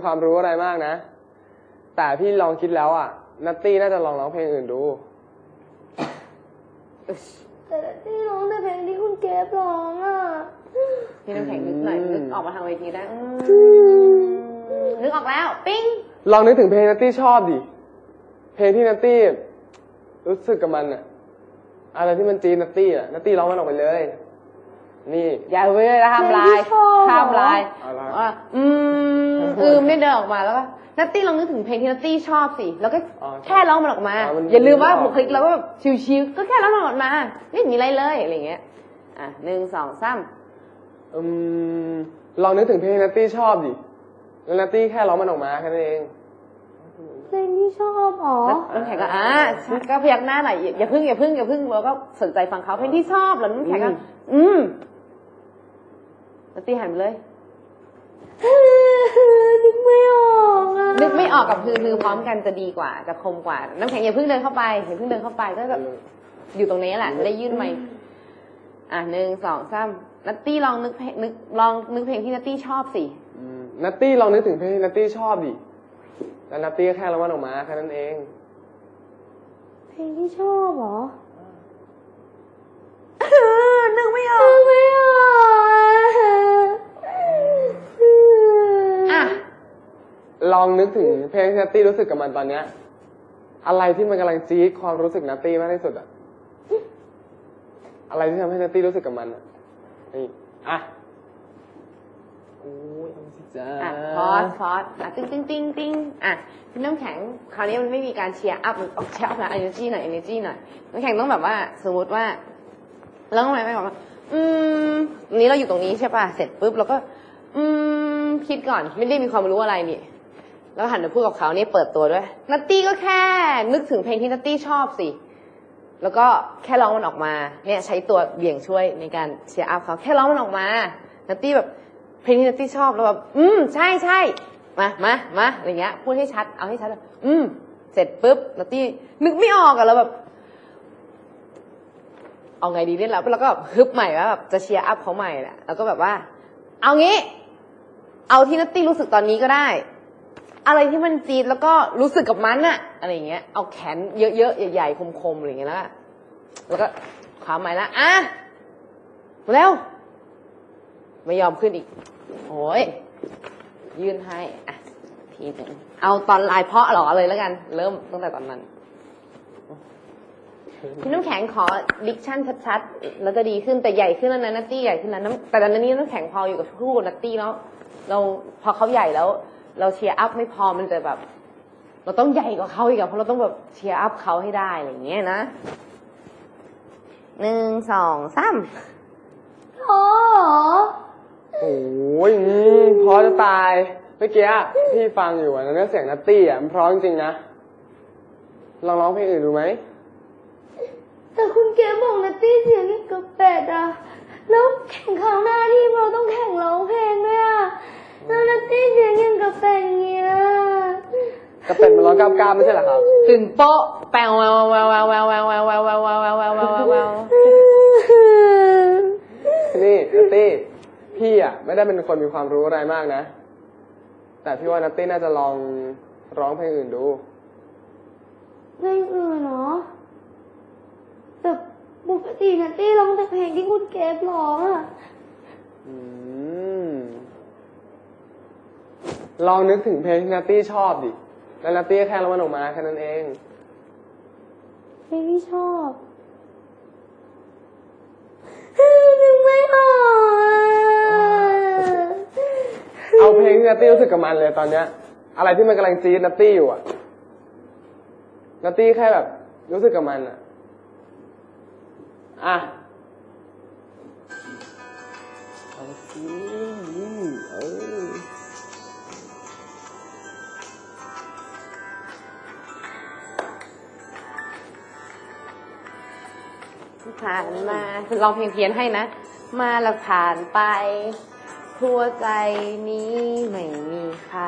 มีความรู้อะไรมากนะ แต่พี่ลองคิดแล้วอะ นัตตี้น่าจะลองร้องเพลงอื่นดูแต่ที่ร้องแต่เพลงที่คุณเกฟร้องอะพี่น้ำแข็งนึกหน่อยอืมนึกออกมาทางเวทีได้อืมนึกออกแล้ว ปิ้ง ลองนึกถึงเพลงนัตตี้ชอบดิ เพลงที่นัตตี้รู้สึกกับมันอะอะไรที่มันจีนนัตตี้อะนัตตี้ร้องมันออกไปเลย นี่ อย่าเว้ยห้ามลายเพลงที่ชอบเหรอห้ามลายอะไรว่าอืม อืมไม่เดินออกมาแล้วก็นัตตี้ลองนึกถึงเพลงที่นัตตี้ชอบสิ แล้วก็อ๋อแค่ร้องมันออกมา อ๋อมันอย่าลืมว่าไม่ออกบุคลิกเราก็แบบชิวๆก็แค่ร้องมันออกมา ไม่มีอะไรเลยอะไรอย่างเงี้ย อะหนึ่งสองสามอืมลองนึกถึงเพลงนัตตี้ชอบดิแล้วนัตตี้แค่ร้องมันออกมาแค่นั้นเอง เพลงที่ชอบอ๋อแล้วน้ำแข็งก็อะก็พยักหน้าหน่อยอย่าอย่าพึ่งอย่าพึ่งอย่าพึ่งเราก็สนใจฟังเขาเพลงที่ชอบแล้วน้ำแข็งก็อืม อืมนัตตี้หันไปเลย นึกไม่ออกอะนึกไม่ออกกับฮือฮือพร้อมกันจะดีกว่า จะคมกว่า น้ำแข็งอย่าเพิ่งเดินเข้าไปอย่าเพิ่งเดินเข้าไปก็แบบอยู่ตรงนี้แหละจะได้ยื่นไมค์อะหนึ่งสองสามนัตตี้ลองนึกเพลงนึกลองนึกเพลงที่นัตตี้ชอบสิอืมนัตตี้ลองนึกถึงเพลงที่นัตตี้ชอบดิแล้วนัตตี้ก็แค่ร้องมันออกมาแค่นั้นเอง เพลงที่ชอบเหรอ นึกไม่ออ นึ ก กไม่ออกอะ อะ ล องนึกถึงเพลงที่นัตตี้รู้สึกกับมันตอนเนี้ย อะไรที่มันกำลังจี๊ดความรู้สึกนัตตี้มากที่สุดอะอะไรที่ทำให้นัตตี้รู้สึกกับมันอะนี่อะโอ้ยเอาสิจ้าอะพอสพอสอะติ้งติ้งติ้งติ้งอะพี่น้ำแข็งคราวนี้มันไม่มีการเชียร์อัพมันออกเชียร์อัพนะ energy หน่อย energy หน่อยน้ำแข็งต้องแบบว่า สมมติว่าแล้วทำไมไม่บอกว่า อืมวันนี้เราอยู่ตรงนี้ใช่ป่ะเสร็จปุ๊บเราก็ อืมคิดก่อนไม่ได้มีความรู้อะไรนี่ แล้วหันมาพูดกับเขานี่เปิดตัวด้วย นัตตี้ก็แค่นึกถึงเพลงที่นัตตี้ชอบสิ แล้วก็แค่ร้องมันออกมา เนี่ยใช้ตัวเบี่ยงช่วยในการเชียร์อัพเขาแค่ร้องมันออกมา นัตตี้แบบเพลงที่นัตตี้ชอบแล้วแบบอืมใช่ใช่มามามาอะไรเงี้ย พูดให้ชัด เอาให้ชัดอืมเสร็จปุ๊บนัตตี้นึกไม่ออกอะแล้วแบบ เอาไงดีเนี่ยแล้วแล้วก็แบบฮึบใหม่ว่าแบบจะเชียร์อัพเขาใหม่แหละแล้วก็แบบว่า เอางี้ เอาที่นัตตี้รู้สึกตอนนี้ก็ได้ อะไรที่มันจีดแล้วก็รู้สึกกับมันอะอะไรอย่างเงี้ย เอาแขนเยอะๆใหญ่ๆคมๆอะไรอย่างเงี้ยแล้วแล้วก็ความหมายละอะมาแล้วไม่ยอมขึ้นอีกโอ้ยยื่นให้อะทีหนึ่งเอาตอนลายเพาะหรอเลยแล้วกัน เริ่มตั้งแต่ตอนนั้นพี่น้ำแข็งขอดิกชั่นชัดๆ แล้วจะดีขึ้นแต่ใหญ่ขึ้นแล้วนะนัตตี้ใหญ่ขึ้นแล้วแต่ตอนนี้น้ำแข็งพออยู่กับคู่นัตตี้แล้วเราพอเขาใหญ่แล้ว เราเชียร์อัพไม่พอมันจะแบบ เราต้องใหญ่กว่าเขาอีกอะเพราะเราต้องแบบเชียร์อัพเขาให้ได้อะไรอย่างเงี้ยนะหนึ่งสองสามพอเหรอโอ้ยอืมเพราะจะตายเมื่อกี้อะพี่ฟังอยู่อะแล้วเสียงนัตตี้อะมันเพราะจริงๆนะลองร้องเพลงอื่นดูไหมแต่คุณเกฟบอกนัตตี้เสียงอย่างกับเป็ดอะแล้วแข่งคราวหน้าที่เราต้องแข่งร้องเพลงด้วยอะแล้วนัตตี้เสียงอย่างกับเป็ดอย่างเงี้ย กระเป็ดมันร้องกล้ามกล้าไม่ใช่เหรอครับตื่นโป๊ะแปวแววแววแววแววแววแววแววแววแววแววแววแววแววนี่นัตตี้พี่อะไม่ได้เป็นคนมีความรู้อะไรมากนะ แต่พี่ว่านัตตี้น่าจะลองร้องเพลงอื่นดู เพลงอื่นเนาะแต่ปกตินัตตี้ร้องแต่เพลงที่คุณเกฟร้องอะอืมลองนึกถึงเพลงที่นัตตี้ชอบดิ แล้วนัตตี้ก็แค่ร้องมันออกมาแค่นั้นเองเพลงที่ชอบนึกไม่ออกเอาเพลงที่นัตตี้รู้สึกกับมันเลยตอนเนี้ย อะไรที่มันกำลังจี๊ดนัตตี้อยู่อะนัตตี้แค่แบบ รู้สึกกับมันอะ อะเอาสิเออ ผ่านมาลองเพียงเพียนให้นะ มาแล้วผ่านไป ทั่วใจนี้ไม่มีใคร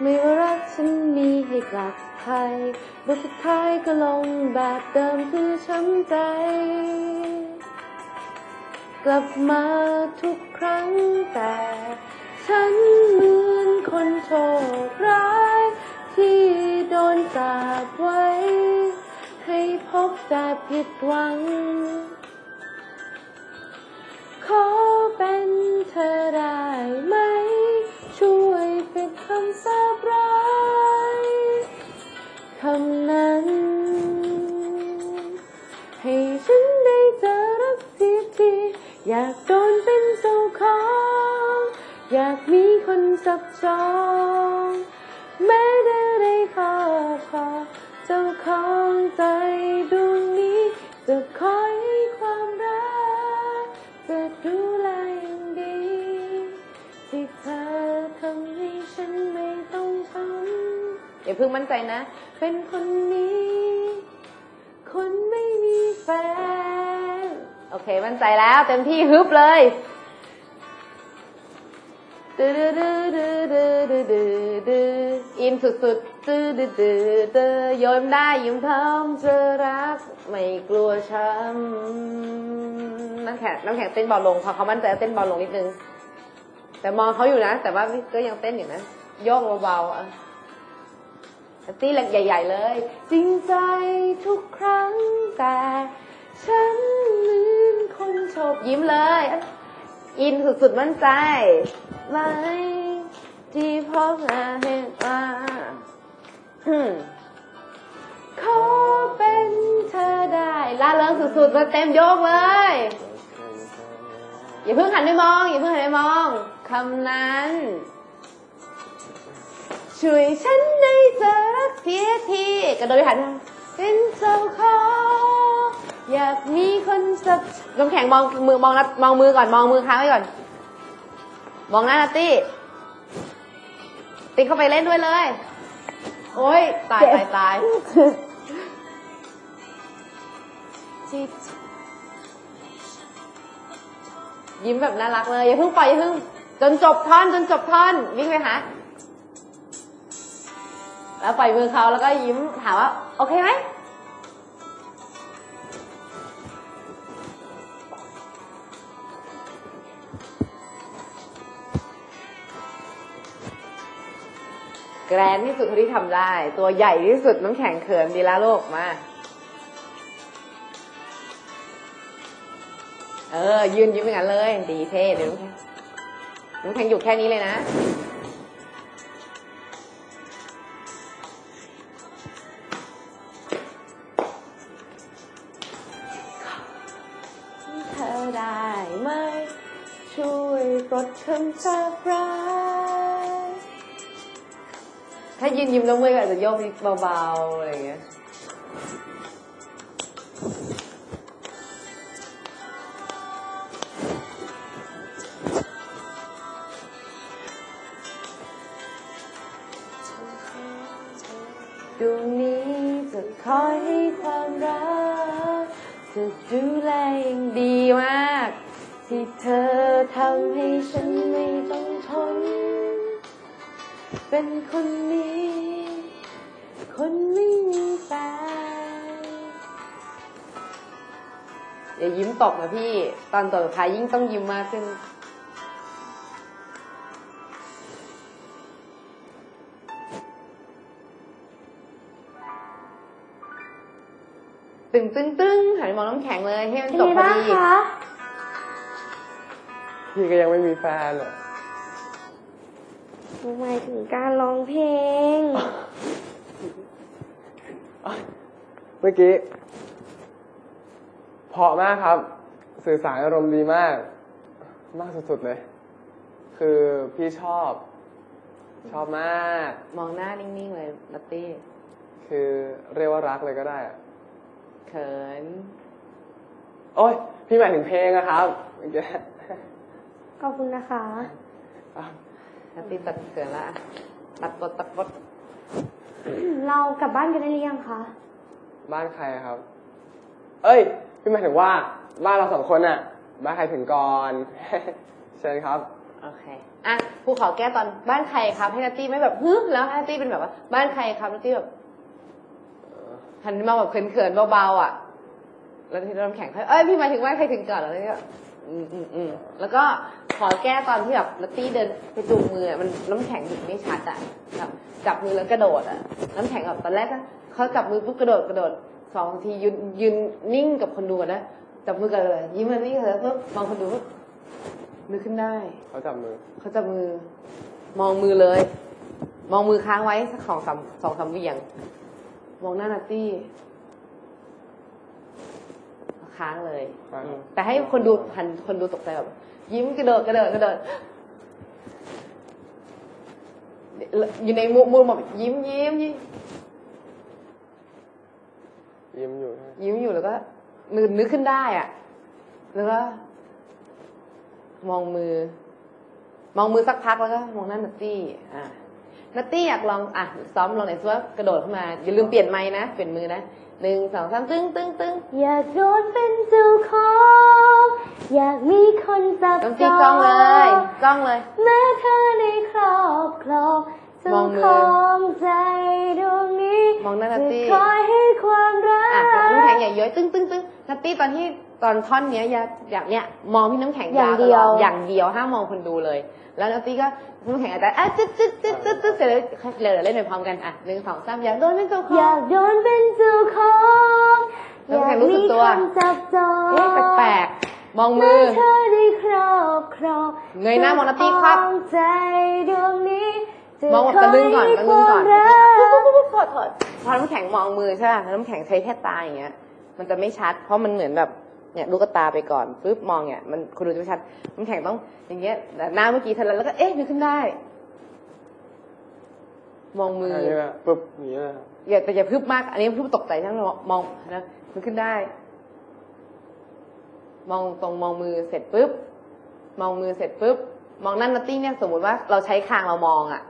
ไม่ว่ารักฉันมีให้กับใครบทสุดท้ายก็ลงแบบเดิมคือช้ำใจ กลับมาทุกครั้งแต่ ฉันเหมือนคนโชคร้าย ที่โดนสาบไว้ พบแต่ผิดหวัง จะคอยให้ความรัก จะดูแลอย่างดี ที่เธอทำให้ฉันไม่ต้องทำอย่าเพิ่งมั่นใจนะ เป็นคนนี้ คนไม่มีแฟน โอเค มั่นใจแล้ว เต็มที่ฮึบเลยดืดดืดืดืดืดืดือินสุดๆ ดืดดืดดืดดืดโยมได้ยิ้มทำจะรักไม่กลัวช้ำน้ำแข็งน้ำแข็งเต้นเบาลงพอเขามั่นใจเต้นเบาลงนิดนึง แต่มองเขาอยู่นะ แต่ว่าก็ยังเต้นอยู่นะโยกเบาๆอะตีเล็กใหญ่ ๆ เลย จริงใจทุกครั้งแต่ฉันลืมคนโชบยิ้มเลย อินสุดๆมั่นใจไหมที่พบหน้าเห็น ขอเป็นเธอได้ล่าเริงสุดๆมาเต็มโยกเลย อย่าเพิ่งหันไปมอง อย่าเพิ่งหันไปมองคำนั้น ช่วยฉันได้เจอรักเสียทีกระโดดไปหันเป็นเจ้าขออยากมีคนสักน้ำแข็งมองมือมองนับมองมือก่อนมองมือค้างไว้ก่อน มองหน้านัตตี้ ติ๊กเข้าไปเล่นด้วยเลย โอ้ยตายตายตายจิ๊บยิ้มแบบน่ารักเลยอย่าเพิ่งปล่อยอย่าเพิ่ง จนจบท่อนจนจบท่อนวิ่งไปหาแล้วปล่อยมือเขาแล้วก็ยิ้มถามว่า โอเคไหม แกรนที่สุดเท่าที่ทำได้ ตัวใหญ่ที่สุดน้ำแข็งเขินดีแล้วลูกมา เออ ยืนยิ้มอย่างนั้นเลย ดีเท่เดี๋ยวน้ำแข็งน้ำแข็งอยู่แค่นี้เลยนะเธอได้ไหมช่วยปลดคำสาปรา ถ้ายืนยิ้มแล้วมือก็อาจจะโยกนิดเบาๆอะไรอย่างเงี้ยดวงนี้จะคอยให้ความรักจะดูแลอย่างดีมาก ที่เธอทำให้ฉันไม่ต้อง เป็นคนนี้ คนไม่มีแฟนอย่ายิ้มตกนะพี่ ตอนต่อท้ายยิ่งต้องยิ้มมากขึ้น ตึงตึงตึงหันไปมองน้ำแข็งเลยให้มันเป็นจบไงพอบ้างดีคะพี่ก็ยังไม่มีแฟนอะ หมายถึงการร้องเพลง เมื่อกี้เพราะมากครับ สื่อสารอารมณ์ดีมาก มากสุดๆเลย คือพี่ชอบ ชอบมาก มองหน้านิ่งๆเลยนัตตี้ คือเรียกว่ารักเลยก็ได้อะเขิน โอ้ย พี่หมายถึงเพลงอะครับเมื่อกี้ขอบคุณนะคะ อะนัตตี้ตัดเขินละตัดบทตัดบทเรากลับบ้านกันได้หรือยังคะบ้านใครอะครับ เอ้ยพี่หมายถึงว่าบ้านเราสองคนอะบ้านใครถึงก่อนเชิญครับโอเคอะภูเขาแก้ตอนบ้านใครครับ ให้นัตตี้ไม่แบบฮึแล้วให้นัตตี้เป็นแบบว่า บ้านใครครับนัตตี้แบบหันมาแบบเขินๆเบาๆอะ แล้วที่น้ำแข็งเอ้ยพี่หมายถึงว่าใครถึงก่อนแล้วนี่ก็ อืมอืมอืมแล้วก็ขอแก้ตอนที่แบบนัตตี้เดินไปจูงมืออะมันน้ำแข็งเห็นไม่ชัดอะแบบจับมือแล้วกระโดดอะ น้ำแข็งแบบตอนแรกก็เขาจับมือปุ๊บกระโดดกระโดดสองนาทียืนยืนนิ่งกับคนดูก่อนนะจับมือกันเลย ยิ้มมันนี่เลยปุ๊บมองคนดูปุ๊บนึกขึ้นได้เขาจับมือเขาจับมือ มองมือเลย มองมือค้างไว้สักสองสามสองสามเหวียง มองหน้านัตตี้ ค้างเลยค้างอืมแต่ให้คนดูหันคนดูตกใจแบบยิ้มกระโดดกระโดดกระโดดอยู่ในมุมมุมแบบยิ้มยิ้มยิ้ม ยิ้มอยู่นะยิ้มอยู่แล้วก็นึกนึกขึ้นได้อะแล้วก็ มองมือ มองมือสักพักแล้วก็ มองหน้านัตตี้อะนัตตี้อยากลองอะซ้อมลองหน่อยซิว่ากระโดดเข้ามาอย่าลืมเปลี่ยนไม้นะเปลี่ยนมือนะ หนึ่งสองสามตึ้งตึ้งตึ้งอยากโดนเป็นเจ้าของอยากมีคนจับน้ำตีกล้องเลยกล้องเลย แม้เธอในครอบครองเจ้ามองมือของใจดวงนี้มองหน้านัตตี้ จะคอยให้ความรัก อะน้ำแข็งอย่าย้อยตึ้งตึ้งตึ้งนัตตี้ตอนที่ ตอนท่อนเนี้ยอย่าอย่างเนี้ยมองพี่น้ำแข็งอย่างเดียวตลออย่างเดียวห้ามมองคนดูเลย แล้วนัตตี้ก็น้ำแข็งอาจจะอะจึ๊ดจึ๊ดจึ๊ดจึ๊ดจึ๊ดเสร็จแล้วเดี๋ยวเล่นไปพร้อมกันอะหนึ่งสองสามอยากโดนเป็นเจ้าขออยางกโดนเป็นเจ้าของอน้ำยาแข็กงรู้สึมีกตัวคนจับจองเอ๊ะแปลกๆมองมืเมื่ออเธอได้ครอบครองเงยหน้ามองนัตตี้ครับเจ้าของใจดวงนี้จะมองแบบตะลึงก่อนคตะยลึงก่อนให้ความรักถอดถอดพอน้ำแข็งมองมือใช่ป่ะแล้วน้ำแข็งใช้แค่ตาอย่างเงี้ย มันจะไม่ชัด เพราะมันเหมือนแบบ เนี่ยลูกตาไปก่อนปุ๊บมองเนี่ยมันคุณดูจะไม่ชัดน้ำแข็งต้องอย่างเงี้ยแต่หน้าเมื่อกี้เท่านั้นแล้วก็เอ๊ะนึกขึ้นได้ มองมืออันนี้นะปึ๊บอย่างนี้นะอย่าแต่อย่าพึบมาก อันนี้พึบตกใจทั้งมองนะนึกขึ้นได้ มองตรงมองมือเสร็จปุ๊บมองมือเสร็จปุ๊บมองนั่นนัตตี้เนี่ยสมมุติว่าเราใช้คางเรามองอะ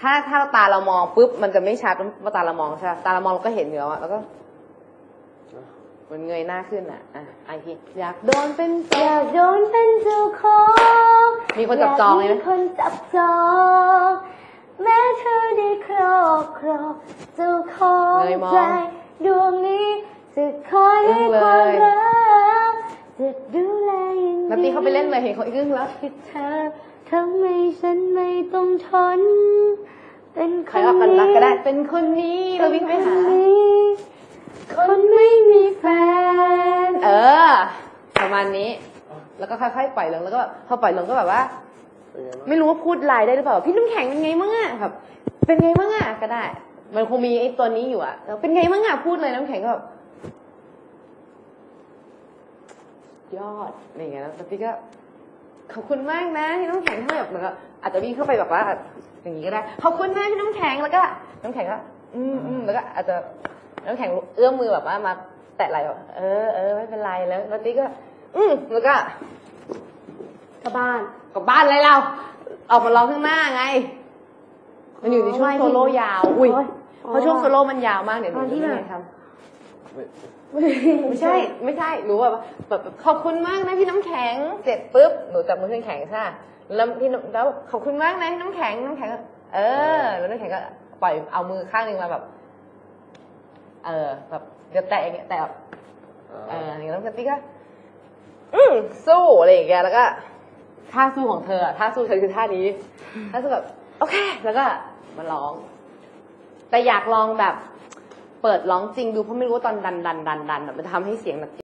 ถ้าถ้าตาเรามองปุ๊บมันจะไม่ชัดว่าตาเรามองใช่ปะตาเรามองเราก็เห็นอยู่แล้วอะแล้วก็ มันเงยหน้าขึ้นอะอะไอทีอยากโดนเป็นอเจ้ายากโดนเป็นเจ้าของมีคนจับจองเลยยากนะมีคนจับจอง แม้เธอได้ครอบครองเจ้าของเงยมองใจดวงนี้จะคอยให้อึ้งเลยความรักจะดูแลอย่างดีนัตตี้เขาไปเล่นเลยเห็นเขาอึ้งแล้วที่เธอทำให้ฉันไม่ต้องทน เป็นคใครนเอากันรักนี้ก็ได้เป็นคนนี้เราวิ่งไปหา ประมาณนี้ แล้วก็ค่อยๆปล่อยลงแล้วก็แบบพอปล่อยลงก็แบบว่าเป็นไงบ้างไม่รู้ว่าพูดไลน์ได้หรือเปล่า พี่น้ำแข็งเป็นไงมั่งอะแบบเป็นไงมั่งอะก็ได้ มันคงมีไอ้ตัวนี้อยู่อะแล้วเป็นไงมั่งอะพูดเลยน้ำแข็งก็แบบยอดอะไรอย่างเงี้ยแล้วพี่ก็ขอบคุณมากนะพี่น้ำแข็งที่แบบเหมือนกับอาจจะวิ่งเข้าไปแบบว่า อย่างนี้ก็ได้ขอบคุณนะพี่น้ำแข็งแล้วก็ น้ำแข็งก็อืมอืมแล้วก็อาจจะน้ำแข็งเอื้อมมือแบบว่ามาแตะไหล่แบบเออเออไม่เป็นไรแล้วแล้วพี่ก็ อืมแล้วก็กลับบ้านกลับบ้านเลยเรา ออกมาร้องข้างหน้าไง มันอยู่ในช่วงโซโล่ยาว อุ้ยโอ๊ยเพราะช่วงโซโล่มันยาวมากเดี๋ยวหนูตอนที่จะไม่แบบได้ทไม่ำไม่ใช่ ไม่ใช่รู้ว่าแบบขอบคุณมากนะพี่น้ำแข็งเสร็จปุ๊บหนูจับมือพี่น้ำแข็งใช่ไหมแล้วพี่น้ำแล้วขอบคุณมากนะพี่น้ำแข็งน้ำแข็งก็เออ แล้วน้ำแข็งก็ปล่อยเอามือข้างหนึ่งมาแบบ เออแบบเดี๋ยวแตะอย่างเงี้ยแตะแบบเอออย่างเงี้ยแล้วพี่ก็ อืมสู้อะไรอย่างเงี้ยแล้วก็ท่าสู้ของเธอท่าสู้เธอคือท่านี้ท่าสู้แบบโอเค แล้วก็มาร้อง แต่อยากลองแบบ เปิดร้องจริงดูเพราะไม่รู้ว่าตอนดันดันดันดันแบบมันจะทำให้เสียงแบบ